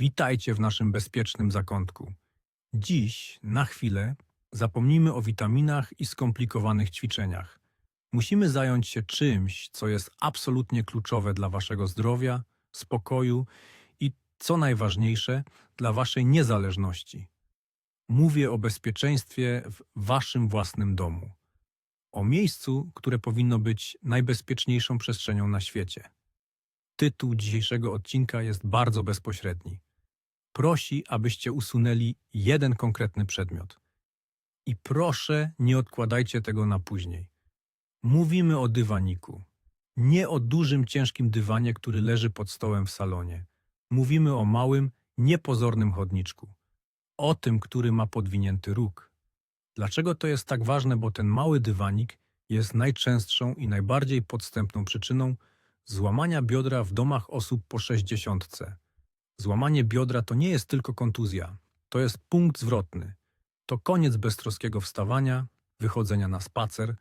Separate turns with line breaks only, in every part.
Witajcie w naszym bezpiecznym zakątku. Dziś, na chwilę, zapomnijmy o witaminach i skomplikowanych ćwiczeniach. Musimy zająć się czymś, co jest absolutnie kluczowe dla waszego zdrowia, spokoju i, co najważniejsze, dla waszej niezależności. Mówię o bezpieczeństwie w waszym własnym domu. O miejscu, które powinno być najbezpieczniejszą przestrzenią na świecie. Tytuł dzisiejszego odcinka jest bardzo bezpośredni. Prosi, abyście usunęli jeden konkretny przedmiot. I proszę, nie odkładajcie tego na później. Mówimy o dywaniku. Nie o dużym, ciężkim dywanie, który leży pod stołem w salonie. Mówimy o małym, niepozornym chodniczku. O tym, który ma podwinięty róg. Dlaczego to jest tak ważne? Bo ten mały dywanik jest najczęstszą i najbardziej podstępną przyczyną złamania biodra w domach osób po sześćdziesiątce. Złamanie biodra to nie jest tylko kontuzja, to jest punkt zwrotny. To koniec beztroskiego wstawania, wychodzenia na spacer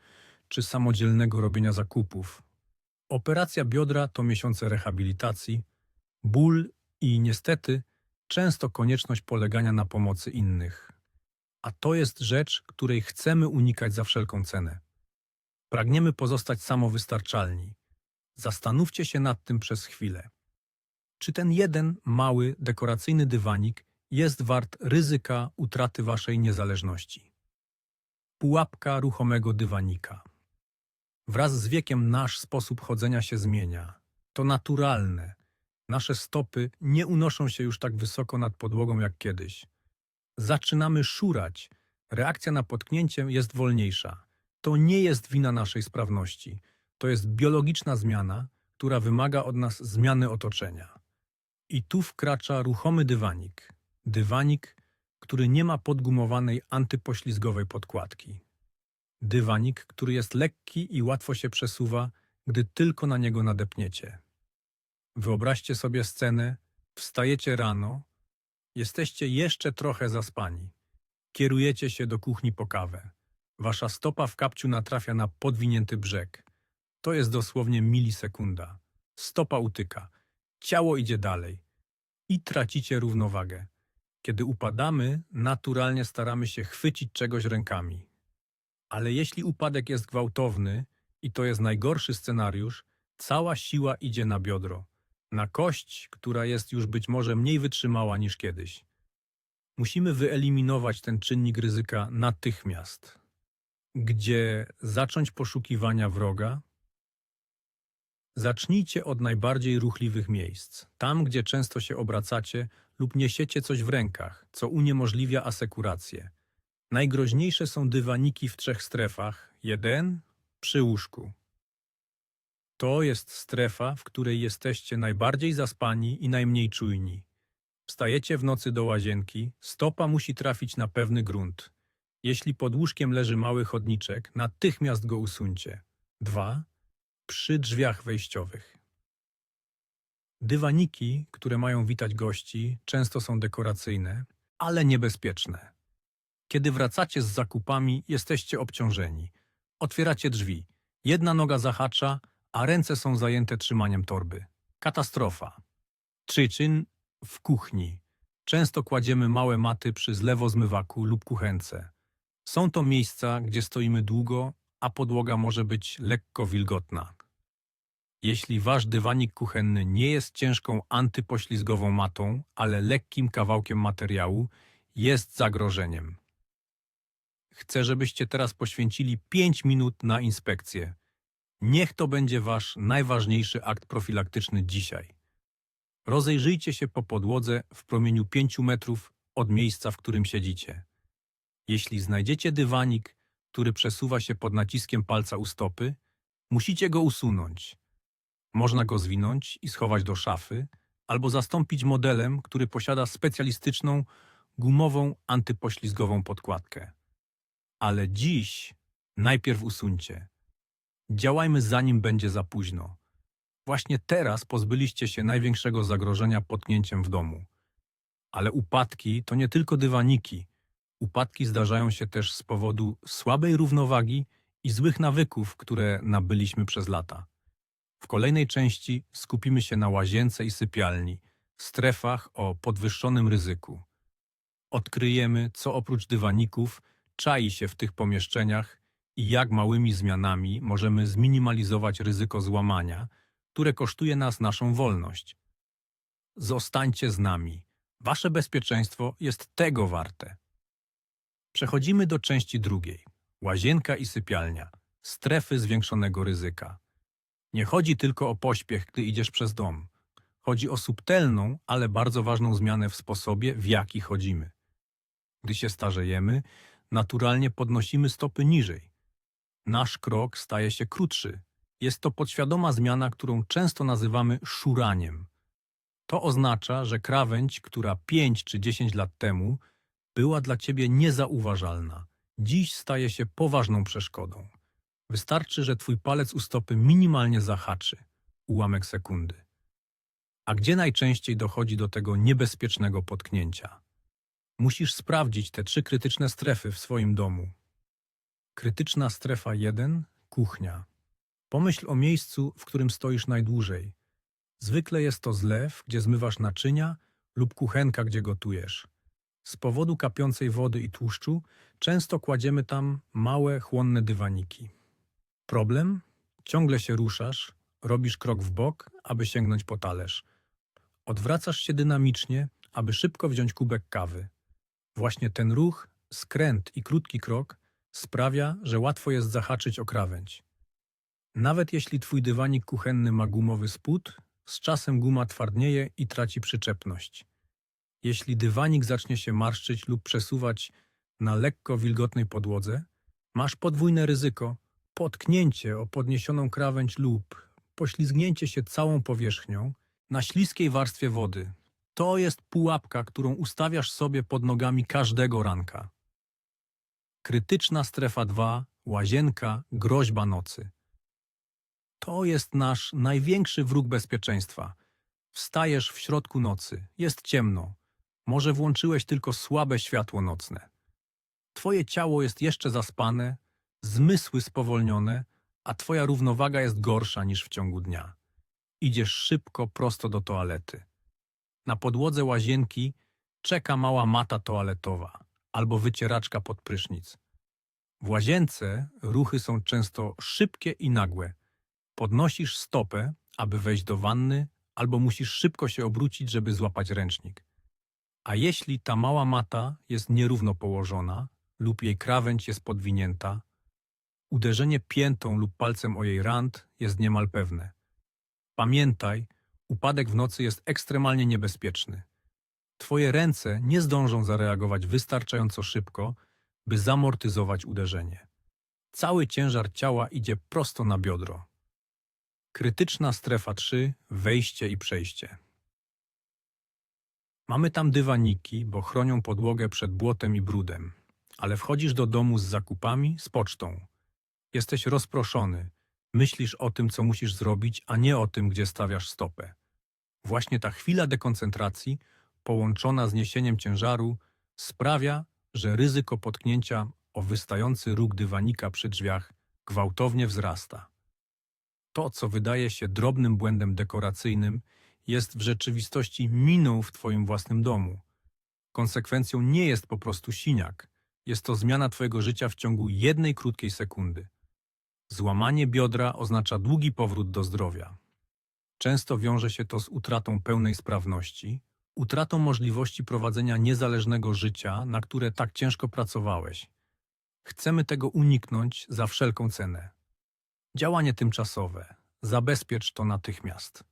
czy samodzielnego robienia zakupów. Operacja biodra to miesiące rehabilitacji, ból i niestety często konieczność polegania na pomocy innych. A to jest rzecz, której chcemy unikać za wszelką cenę. Pragniemy pozostać samowystarczalni. Zastanówcie się nad tym przez chwilę. Czy ten jeden mały, dekoracyjny dywanik jest wart ryzyka utraty waszej niezależności? Pułapka ruchomego dywanika. Wraz z wiekiem nasz sposób chodzenia się zmienia. To naturalne. Nasze stopy nie unoszą się już tak wysoko nad podłogą jak kiedyś. Zaczynamy szurać. Reakcja na potknięcie jest wolniejsza. To nie jest wina naszej sprawności. To jest biologiczna zmiana, która wymaga od nas zmiany otoczenia. I tu wkracza ruchomy dywanik. Dywanik, który nie ma podgumowanej antypoślizgowej podkładki. Dywanik, który jest lekki i łatwo się przesuwa, gdy tylko na niego nadepniecie. Wyobraźcie sobie scenę, wstajecie rano, jesteście jeszcze trochę zaspani. Kierujecie się do kuchni po kawę. Wasza stopa w kapciu natrafia na podwinięty brzeg. To jest dosłownie milisekunda. Stopa utyka. Ciało idzie dalej. I tracicie równowagę. Kiedy upadamy, naturalnie staramy się chwycić czegoś rękami. Ale jeśli upadek jest gwałtowny, i to jest najgorszy scenariusz, cała siła idzie na biodro, na kość, która jest już być może mniej wytrzymała niż kiedyś. Musimy wyeliminować ten czynnik ryzyka natychmiast. Gdzie zacząć poszukiwania wroga? Zacznijcie od najbardziej ruchliwych miejsc, tam gdzie często się obracacie lub niesiecie coś w rękach, co uniemożliwia asekurację. Najgroźniejsze są dywaniki w trzech strefach. Jeden przy łóżku. To jest strefa, w której jesteście najbardziej zaspani i najmniej czujni. Wstajecie w nocy do łazienki, stopa musi trafić na pewny grunt. Jeśli pod łóżkiem leży mały chodniczek, natychmiast go usuńcie. Dwa przy drzwiach wejściowych. Dywaniki, które mają witać gości, często są dekoracyjne, ale niebezpieczne. Kiedy wracacie z zakupami, jesteście obciążeni. Otwieracie drzwi. Jedna noga zahacza, a ręce są zajęte trzymaniem torby. Katastrofa. Przyczyn w kuchni. Często kładziemy małe maty przy zlewozmywaku lub kuchence. Są to miejsca, gdzie stoimy długo, a podłoga może być lekko wilgotna. Jeśli wasz dywanik kuchenny nie jest ciężką antypoślizgową matą, ale lekkim kawałkiem materiału, jest zagrożeniem. Chcę, żebyście teraz poświęcili 5 minut na inspekcję. Niech to będzie wasz najważniejszy akt profilaktyczny dzisiaj. Rozejrzyjcie się po podłodze w promieniu 5 metrów od miejsca, w którym siedzicie. Jeśli znajdziecie dywanik, który przesuwa się pod naciskiem palca u stopy, musicie go usunąć. Można go zwinąć i schować do szafy, albo zastąpić modelem, który posiada specjalistyczną, gumową, antypoślizgową podkładkę. Ale dziś najpierw usuńcie. Działajmy zanim będzie za późno. Właśnie teraz pozbyliście się największego zagrożenia potknięciem w domu. Ale upadki to nie tylko dywaniki. Upadki zdarzają się też z powodu słabej równowagi i złych nawyków, które nabyliśmy przez lata. W kolejnej części skupimy się na łazience i sypialni, strefach o podwyższonym ryzyku. Odkryjemy, co oprócz dywaników czai się w tych pomieszczeniach i jak małymi zmianami możemy zminimalizować ryzyko złamania, które kosztuje nas naszą wolność. Zostańcie z nami. Wasze bezpieczeństwo jest tego warte. Przechodzimy do części drugiej. Łazienka i sypialnia. Strefy zwiększonego ryzyka. Nie chodzi tylko o pośpiech, gdy idziesz przez dom. Chodzi o subtelną, ale bardzo ważną zmianę w sposobie, w jaki chodzimy. Gdy się starzejemy, naturalnie podnosimy stopy niżej. Nasz krok staje się krótszy. Jest to podświadoma zmiana, którą często nazywamy szuraniem. To oznacza, że krawędź, która 5 czy 10 lat temu była dla ciebie niezauważalna, dziś staje się poważną przeszkodą. Wystarczy, że twój palec u stopy minimalnie zahaczy, ułamek sekundy. A gdzie najczęściej dochodzi do tego niebezpiecznego potknięcia? Musisz sprawdzić te trzy krytyczne strefy w swoim domu. Krytyczna strefa 1 kuchnia. Pomyśl o miejscu, w którym stoisz najdłużej. Zwykle jest to zlew, gdzie zmywasz naczynia, lub kuchenka, gdzie gotujesz. Z powodu kapiącej wody i tłuszczu często kładziemy tam małe, chłonne dywaniki. Problem? Ciągle się ruszasz, robisz krok w bok, aby sięgnąć po talerz. Odwracasz się dynamicznie, aby szybko wziąć kubek kawy. Właśnie ten ruch, skręt i krótki krok sprawia, że łatwo jest zahaczyć o krawędź. Nawet jeśli twój dywanik kuchenny ma gumowy spód, z czasem guma twardnieje i traci przyczepność. Jeśli dywanik zacznie się marszczyć lub przesuwać na lekko wilgotnej podłodze, masz podwójne ryzyko potknięcie o podniesioną krawędź lub poślizgnięcie się całą powierzchnią na śliskiej warstwie wody. To jest pułapka, którą ustawiasz sobie pod nogami każdego ranka. Krytyczna strefa 2, łazienka, groźba nocy. To jest nasz największy wróg bezpieczeństwa. Wstajesz w środku nocy, jest ciemno. Może włączyłeś tylko słabe światło nocne. Twoje ciało jest jeszcze zaspane, zmysły spowolnione, a twoja równowaga jest gorsza niż w ciągu dnia. Idziesz szybko prosto do toalety. Na podłodze łazienki czeka mała mata toaletowa albo wycieraczka pod prysznic. W łazience ruchy są często szybkie i nagłe. Podnosisz stopę, aby wejść do wanny, albo musisz szybko się obrócić, żeby złapać ręcznik. A jeśli ta mała mata jest nierówno położona lub jej krawędź jest podwinięta, uderzenie piętą lub palcem o jej rand jest niemal pewne. Pamiętaj, upadek w nocy jest ekstremalnie niebezpieczny. Twoje ręce nie zdążą zareagować wystarczająco szybko, by zamortyzować uderzenie. Cały ciężar ciała idzie prosto na biodro. Krytyczna strefa 3 wejście i przejście. Mamy tam dywaniki, bo chronią podłogę przed błotem i brudem, ale wchodzisz do domu z zakupami, z pocztą. Jesteś rozproszony, myślisz o tym, co musisz zrobić, a nie o tym, gdzie stawiasz stopę. Właśnie ta chwila dekoncentracji, połączona z niesieniem ciężaru, sprawia, że ryzyko potknięcia o wystający róg dywanika przy drzwiach gwałtownie wzrasta. To, co wydaje się drobnym błędem dekoracyjnym, jest w rzeczywistości miną w Twoim własnym domu. Konsekwencją nie jest po prostu siniak, jest to zmiana Twojego życia w ciągu jednej krótkiej sekundy. Złamanie biodra oznacza długi powrót do zdrowia. Często wiąże się to z utratą pełnej sprawności, utratą możliwości prowadzenia niezależnego życia, na które tak ciężko pracowałeś. Chcemy tego uniknąć za wszelką cenę. Działanie tymczasowe. Zabezpiecz to natychmiast.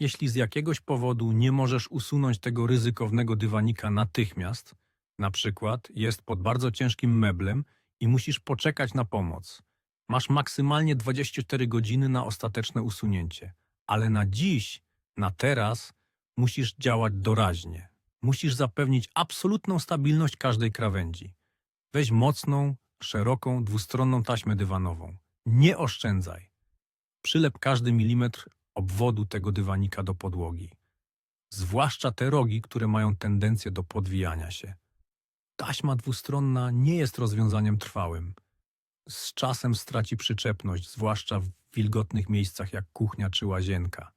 Jeśli z jakiegoś powodu nie możesz usunąć tego ryzykownego dywanika natychmiast, na przykład jest pod bardzo ciężkim meblem i musisz poczekać na pomoc, masz maksymalnie 24 godziny na ostateczne usunięcie, ale na dziś, na teraz, musisz działać doraźnie. Musisz zapewnić absolutną stabilność każdej krawędzi. Weź mocną, szeroką, dwustronną taśmę dywanową. Nie oszczędzaj. Przylep każdy milimetr obwodu tego dywanika do podłogi. Zwłaszcza te rogi, które mają tendencję do podwijania się. Taśma dwustronna nie jest rozwiązaniem trwałym. Z czasem straci przyczepność, zwłaszcza w wilgotnych miejscach jak kuchnia czy łazienka.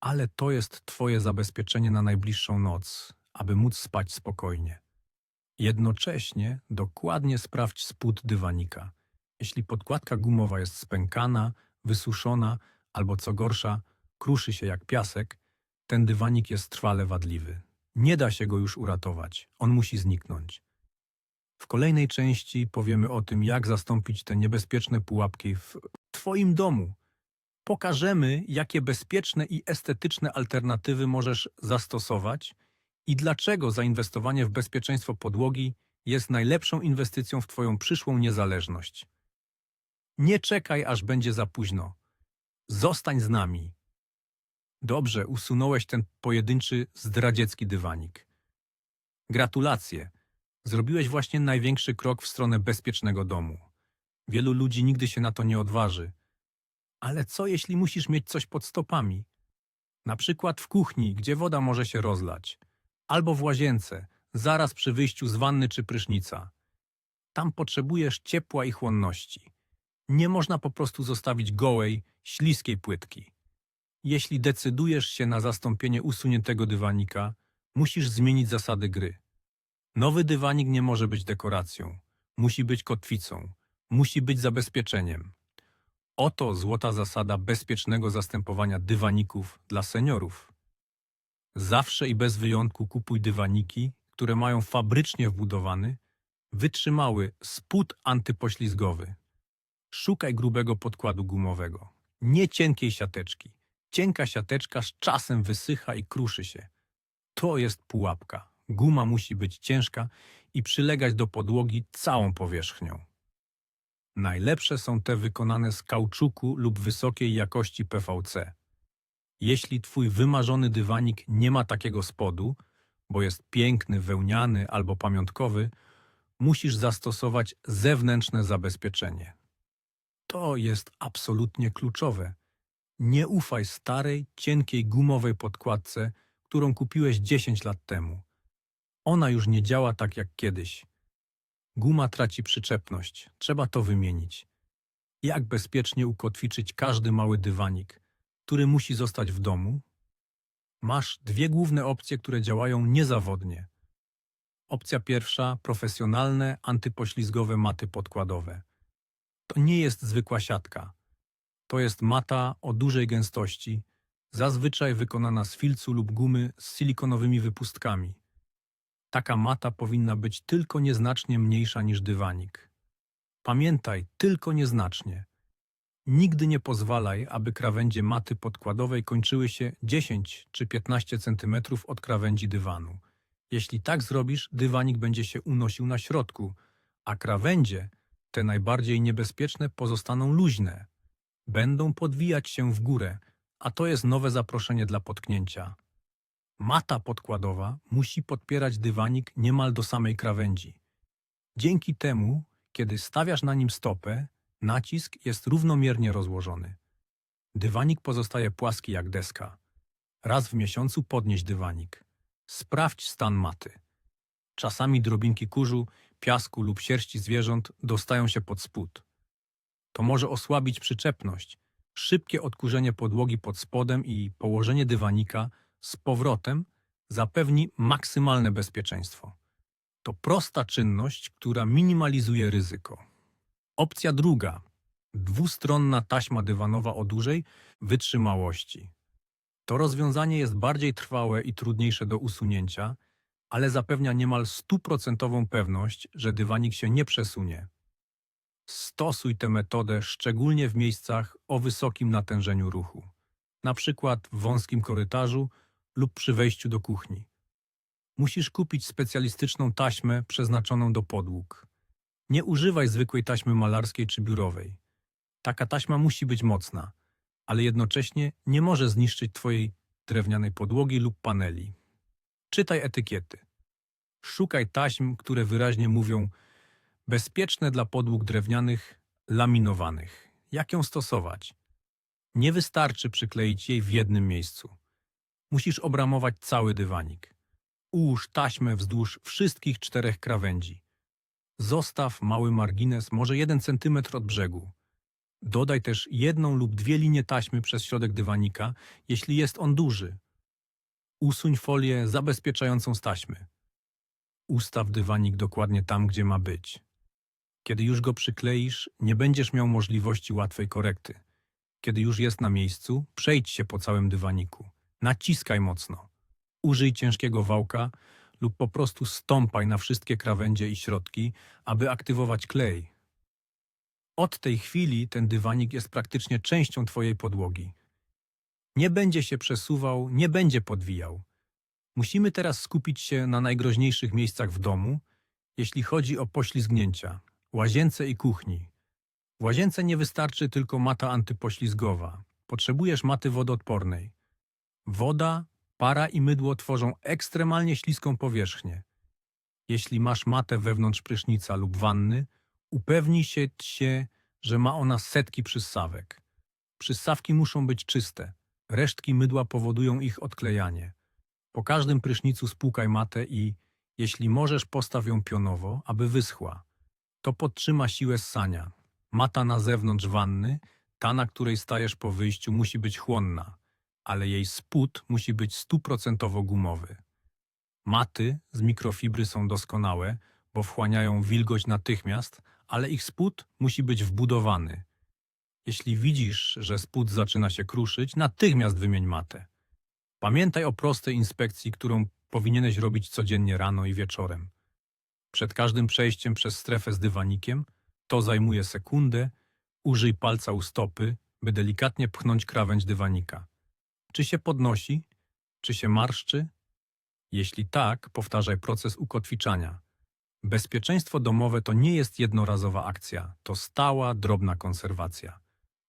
ale to jest Twoje zabezpieczenie na najbliższą noc, aby móc spać spokojnie. Jednocześnie dokładnie sprawdź spód dywanika. Jeśli podkładka gumowa jest spękana, wysuszona albo co gorsza, kruszy się jak piasek, ten dywanik jest trwale wadliwy. Nie da się go już uratować, on musi zniknąć. W kolejnej części powiemy o tym, jak zastąpić te niebezpieczne pułapki w Twoim domu. Pokażemy, jakie bezpieczne i estetyczne alternatywy możesz zastosować i dlaczego zainwestowanie w bezpieczeństwo podłogi jest najlepszą inwestycją w Twoją przyszłą niezależność. Nie czekaj, aż będzie za późno. Zostań z nami. Dobrze, usunąłeś ten pojedynczy, zdradziecki dywanik. Gratulacje. Zrobiłeś właśnie największy krok w stronę bezpiecznego domu. Wielu ludzi nigdy się na to nie odważy. Ale co jeśli musisz mieć coś pod stopami? Na przykład w kuchni, gdzie woda może się rozlać, albo w łazience, zaraz przy wyjściu z wanny czy prysznica. Tam potrzebujesz ciepła i chłonności. Nie można po prostu zostawić gołej, śliskiej płytki. Jeśli decydujesz się na zastąpienie usuniętego dywanika, musisz zmienić zasady gry. Nowy dywanik nie może być dekoracją, musi być kotwicą, musi być zabezpieczeniem. Oto złota zasada bezpiecznego zastępowania dywaników dla seniorów. Zawsze i bez wyjątku kupuj dywaniki, które mają fabrycznie wbudowany, wytrzymały spód antypoślizgowy. Szukaj grubego podkładu gumowego, nie cienkiej siateczki. Cienka siateczka z czasem wysycha i kruszy się. To jest pułapka. Guma musi być ciężka i przylegać do podłogi całą powierzchnią. Najlepsze są te wykonane z kauczuku lub wysokiej jakości PVC. Jeśli twój wymarzony dywanik nie ma takiego spodu, bo jest piękny, wełniany albo pamiątkowy, musisz zastosować zewnętrzne zabezpieczenie. To jest absolutnie kluczowe. Nie ufaj starej, cienkiej gumowej podkładce, którą kupiłeś 10 lat temu. Ona już nie działa tak jak kiedyś. Guma traci przyczepność, trzeba to wymienić. Jak bezpiecznie ukotwiczyć każdy mały dywanik, który musi zostać w domu? Masz dwie główne opcje, które działają niezawodnie. Opcja pierwsza profesjonalne, antypoślizgowe maty podkładowe. To nie jest zwykła siatka. To jest mata o dużej gęstości, zazwyczaj wykonana z filcu lub gumy z silikonowymi wypustkami. Taka mata powinna być tylko nieznacznie mniejsza niż dywanik. Pamiętaj, tylko nieznacznie. Nigdy nie pozwalaj, aby krawędzie maty podkładowej kończyły się 10 czy 15 cm od krawędzi dywanu. Jeśli tak zrobisz, dywanik będzie się unosił na środku, a krawędzie, te najbardziej niebezpieczne, pozostaną luźne. Będą podwijać się w górę, a to jest nowe zaproszenie dla potknięcia. Mata podkładowa musi podpierać dywanik niemal do samej krawędzi. Dzięki temu, kiedy stawiasz na nim stopę, nacisk jest równomiernie rozłożony. Dywanik pozostaje płaski jak deska. Raz w miesiącu podnieś dywanik. Sprawdź stan maty. Czasami drobinki kurzu, piasku lub sierści zwierząt dostają się pod spód. To może osłabić przyczepność, szybkie odkurzenie podłogi pod spodem i położenie dywanika z powrotem zapewni maksymalne bezpieczeństwo. To prosta czynność, która minimalizuje ryzyko. Opcja druga. Dwustronna taśma dywanowa o dużej wytrzymałości. To rozwiązanie jest bardziej trwałe i trudniejsze do usunięcia, ale zapewnia niemal stuprocentową pewność, że dywanik się nie przesunie. Stosuj tę metodę szczególnie w miejscach o wysokim natężeniu ruchu, na przykład w wąskim korytarzu lub przy wejściu do kuchni. Musisz kupić specjalistyczną taśmę przeznaczoną do podłóg. Nie używaj zwykłej taśmy malarskiej czy biurowej. Taka taśma musi być mocna, ale jednocześnie nie może zniszczyć Twojej drewnianej podłogi lub paneli. Czytaj etykiety. Szukaj taśm, które wyraźnie mówią bezpieczne dla podłóg drewnianych, laminowanych. Jak ją stosować? Nie wystarczy przykleić jej w jednym miejscu. Musisz obramować cały dywanik. Ułóż taśmę wzdłuż wszystkich czterech krawędzi. Zostaw mały margines, może jeden centymetr od brzegu. Dodaj też jedną lub dwie linie taśmy przez środek dywanika, jeśli jest on duży. Usuń folię zabezpieczającą z taśmy. Ustaw dywanik dokładnie tam, gdzie ma być. Kiedy już go przykleisz, nie będziesz miał możliwości łatwej korekty. Kiedy już jest na miejscu, przejdź się po całym dywaniku. Naciskaj mocno. Użyj ciężkiego wałka lub po prostu stąpaj na wszystkie krawędzie i środki, aby aktywować klej. Od tej chwili ten dywanik jest praktycznie częścią Twojej podłogi. Nie będzie się przesuwał, nie będzie podwijał. Musimy teraz skupić się na najgroźniejszych miejscach w domu, jeśli chodzi o poślizgnięcia, łazience i kuchni. W łazience nie wystarczy tylko mata antypoślizgowa. Potrzebujesz maty wodoodpornej. Woda, para i mydło tworzą ekstremalnie śliską powierzchnię. Jeśli masz matę wewnątrz prysznica lub wanny, upewnij się, że ma ona setki przyssawek. Przyssawki muszą być czyste. Resztki mydła powodują ich odklejanie. Po każdym prysznicu spłukaj matę i, jeśli możesz, postaw ją pionowo, aby wyschła. To podtrzyma siłę ssania. Mata na zewnątrz wanny, ta na której stajesz po wyjściu, musi być chłonna, ale jej spód musi być stuprocentowo gumowy. Maty z mikrofibry są doskonałe, bo wchłaniają wilgoć natychmiast, ale ich spód musi być wbudowany. Jeśli widzisz, że spód zaczyna się kruszyć, natychmiast wymień matę. Pamiętaj o prostej inspekcji, którą powinieneś robić codziennie rano i wieczorem. Przed każdym przejściem przez strefę z dywanikiem, to zajmuje sekundę, użyj palca u stopy, by delikatnie pchnąć krawędź dywanika. Czy się podnosi? Czy się marszczy? Jeśli tak, powtarzaj proces ukotwiczania. Bezpieczeństwo domowe to nie jest jednorazowa akcja, to stała, drobna konserwacja.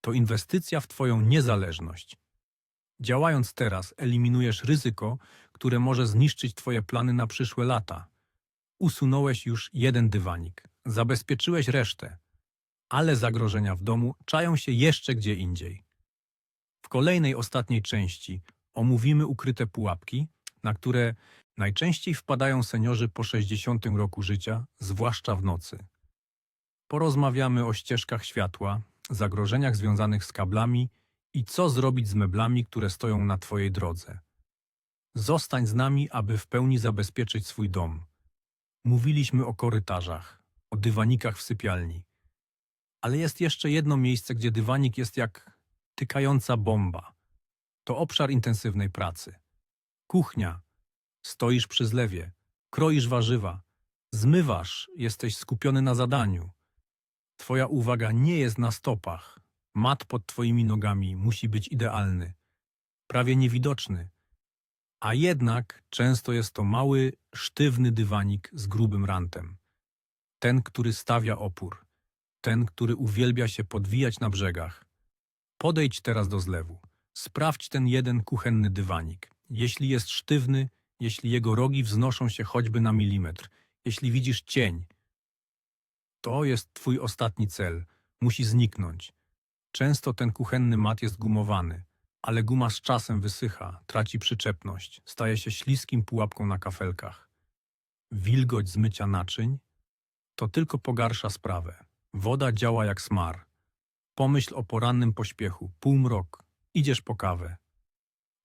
To inwestycja w Twoją niezależność. Działając teraz, eliminujesz ryzyko, które może zniszczyć Twoje plany na przyszłe lata. Usunąłeś już jeden dywanik, zabezpieczyłeś resztę, ale zagrożenia w domu czają się jeszcze gdzie indziej. W kolejnej, ostatniej części omówimy ukryte pułapki, na które najczęściej wpadają seniorzy po 60 roku życia, zwłaszcza w nocy. Porozmawiamy o ścieżkach światła, zagrożeniach związanych z kablami i co zrobić z meblami, które stoją na Twojej drodze. Zostań z nami, aby w pełni zabezpieczyć swój dom. Mówiliśmy o korytarzach, o dywanikach w sypialni. Ale jest jeszcze jedno miejsce, gdzie dywanik jest jak tykająca bomba. To obszar intensywnej pracy. Kuchnia. Stoisz przy zlewie, kroisz warzywa, zmywasz, jesteś skupiony na zadaniu. Twoja uwaga nie jest na stopach. Mat pod twoimi nogami musi być idealny, prawie niewidoczny. A jednak często jest to mały, sztywny dywanik z grubym rantem. Ten, który stawia opór. Ten, który uwielbia się podwijać na brzegach. Podejdź teraz do zlewu. Sprawdź ten jeden kuchenny dywanik. Jeśli jest sztywny, jeśli jego rogi wznoszą się choćby na milimetr, jeśli widzisz cień, to jest twój ostatni cel. Musi zniknąć. Często ten kuchenny mat jest gumowany, ale guma z czasem wysycha, traci przyczepność, staje się śliskim pułapką na kafelkach. Wilgoć zmycia naczyń to tylko pogarsza sprawę. Woda działa jak smar. Pomyśl o porannym pośpiechu, półmrok, idziesz po kawę.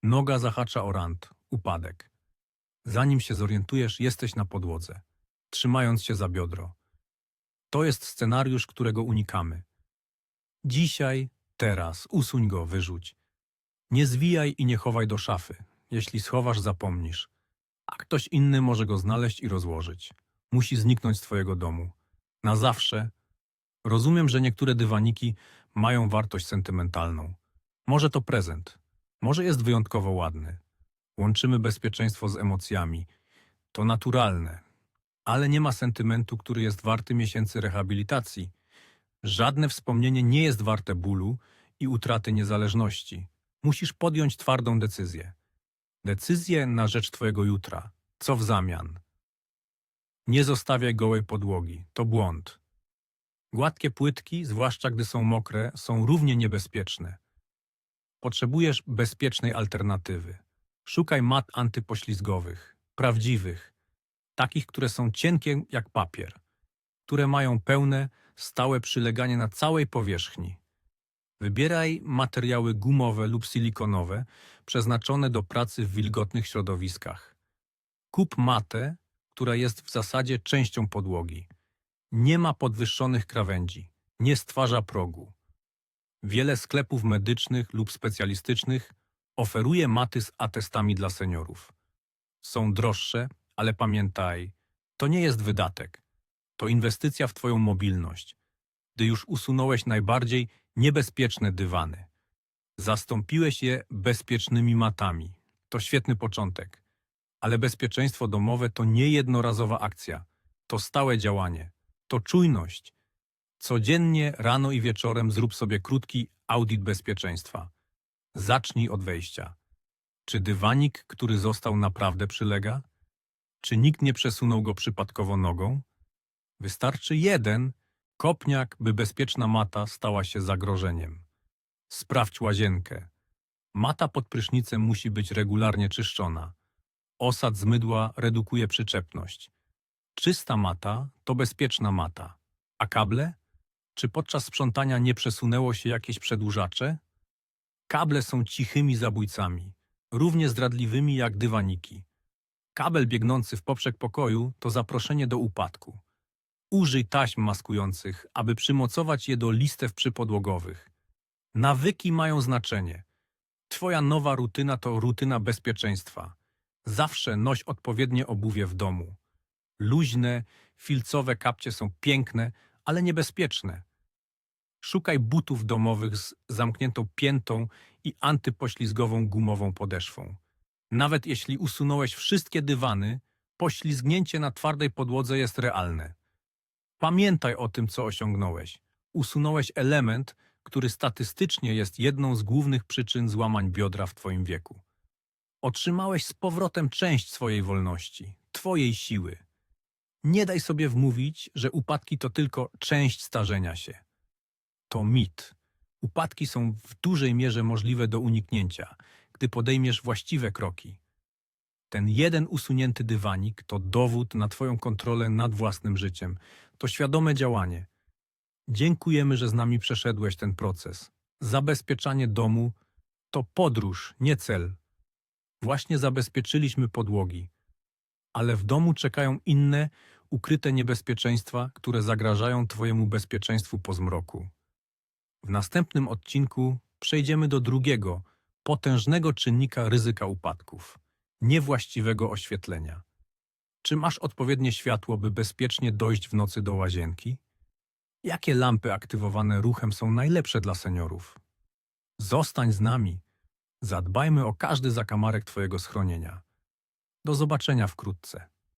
Noga zahacza o rant, upadek. Zanim się zorientujesz, jesteś na podłodze, trzymając się za biodro. To jest scenariusz, którego unikamy. Dzisiaj, teraz, usuń go, wyrzuć. Nie zwijaj i nie chowaj do szafy. Jeśli schowasz, zapomnisz. A ktoś inny może go znaleźć i rozłożyć. Musi zniknąć z twojego domu. Na zawsze. Rozumiem, że niektóre dywaniki mają wartość sentymentalną. Może to prezent. Może jest wyjątkowo ładny. Łączymy bezpieczeństwo z emocjami. To naturalne. Ale nie ma sentymentu, który jest warty miesięcy rehabilitacji. Żadne wspomnienie nie jest warte bólu i utraty niezależności. Musisz podjąć twardą decyzję. Decyzję na rzecz Twojego jutra. Co w zamian? Nie zostawiaj gołej podłogi. To błąd. Gładkie płytki, zwłaszcza gdy są mokre, są równie niebezpieczne. Potrzebujesz bezpiecznej alternatywy. Szukaj mat antypoślizgowych, prawdziwych, takich, które są cienkie jak papier, które mają pełne, stałe przyleganie na całej powierzchni. Wybieraj materiały gumowe lub silikonowe przeznaczone do pracy w wilgotnych środowiskach. Kup matę, która jest w zasadzie częścią podłogi. Nie ma podwyższonych krawędzi, nie stwarza progu. Wiele sklepów medycznych lub specjalistycznych oferuje maty z atestami dla seniorów. Są droższe, ale pamiętaj, to nie jest wydatek. To inwestycja w Twoją mobilność. Gdy już usunąłeś najbardziej niebezpieczne dywany, zastąpiłeś je bezpiecznymi matami. To świetny początek. Ale bezpieczeństwo domowe to nie jednorazowa akcja. To stałe działanie. To czujność. Codziennie, rano i wieczorem zrób sobie krótki audyt bezpieczeństwa. Zacznij od wejścia. Czy dywanik, który został, naprawdę przylega? Czy nikt nie przesunął go przypadkowo nogą? Wystarczy jeden kopniak, by bezpieczna mata stała się zagrożeniem. Sprawdź łazienkę. Mata pod prysznicem musi być regularnie czyszczona. Osad z mydła redukuje przyczepność. Czysta mata to bezpieczna mata. A kable? Czy podczas sprzątania nie przesunęło się jakieś przedłużacze? Kable są cichymi zabójcami, równie zdradliwymi jak dywaniki. Kabel biegnący w poprzek pokoju to zaproszenie do upadku. Użyj taśm maskujących, aby przymocować je do listew przypodłogowych. Nawyki mają znaczenie. Twoja nowa rutyna to rutyna bezpieczeństwa. Zawsze noś odpowiednie obuwie w domu. Luźne, filcowe kapcie są piękne, ale niebezpieczne. Szukaj butów domowych z zamkniętą piętą i antypoślizgową gumową podeszwą. Nawet jeśli usunąłeś wszystkie dywany, poślizgnięcie na twardej podłodze jest realne. Pamiętaj o tym, co osiągnąłeś. Usunąłeś element, który statystycznie jest jedną z głównych przyczyn złamań biodra w Twoim wieku. Otrzymałeś z powrotem część swojej wolności, Twojej siły. Nie daj sobie wmówić, że upadki to tylko część starzenia się. To mit. Upadki są w dużej mierze możliwe do uniknięcia, gdy podejmiesz właściwe kroki. Ten jeden usunięty dywanik to dowód na Twoją kontrolę nad własnym życiem. To świadome działanie. Dziękujemy, że z nami przeszedłeś ten proces. Zabezpieczanie domu to podróż, nie cel. Właśnie zabezpieczyliśmy podłogi. Ale w domu czekają inne, ukryte niebezpieczeństwa, które zagrażają Twojemu bezpieczeństwu po zmroku. W następnym odcinku przejdziemy do drugiego, potężnego czynnika ryzyka upadków niewłaściwego oświetlenia. Czy masz odpowiednie światło, by bezpiecznie dojść w nocy do łazienki? Jakie lampy aktywowane ruchem są najlepsze dla seniorów? Zostań z nami. Zadbajmy o każdy zakamarek Twojego schronienia. Do zobaczenia wkrótce.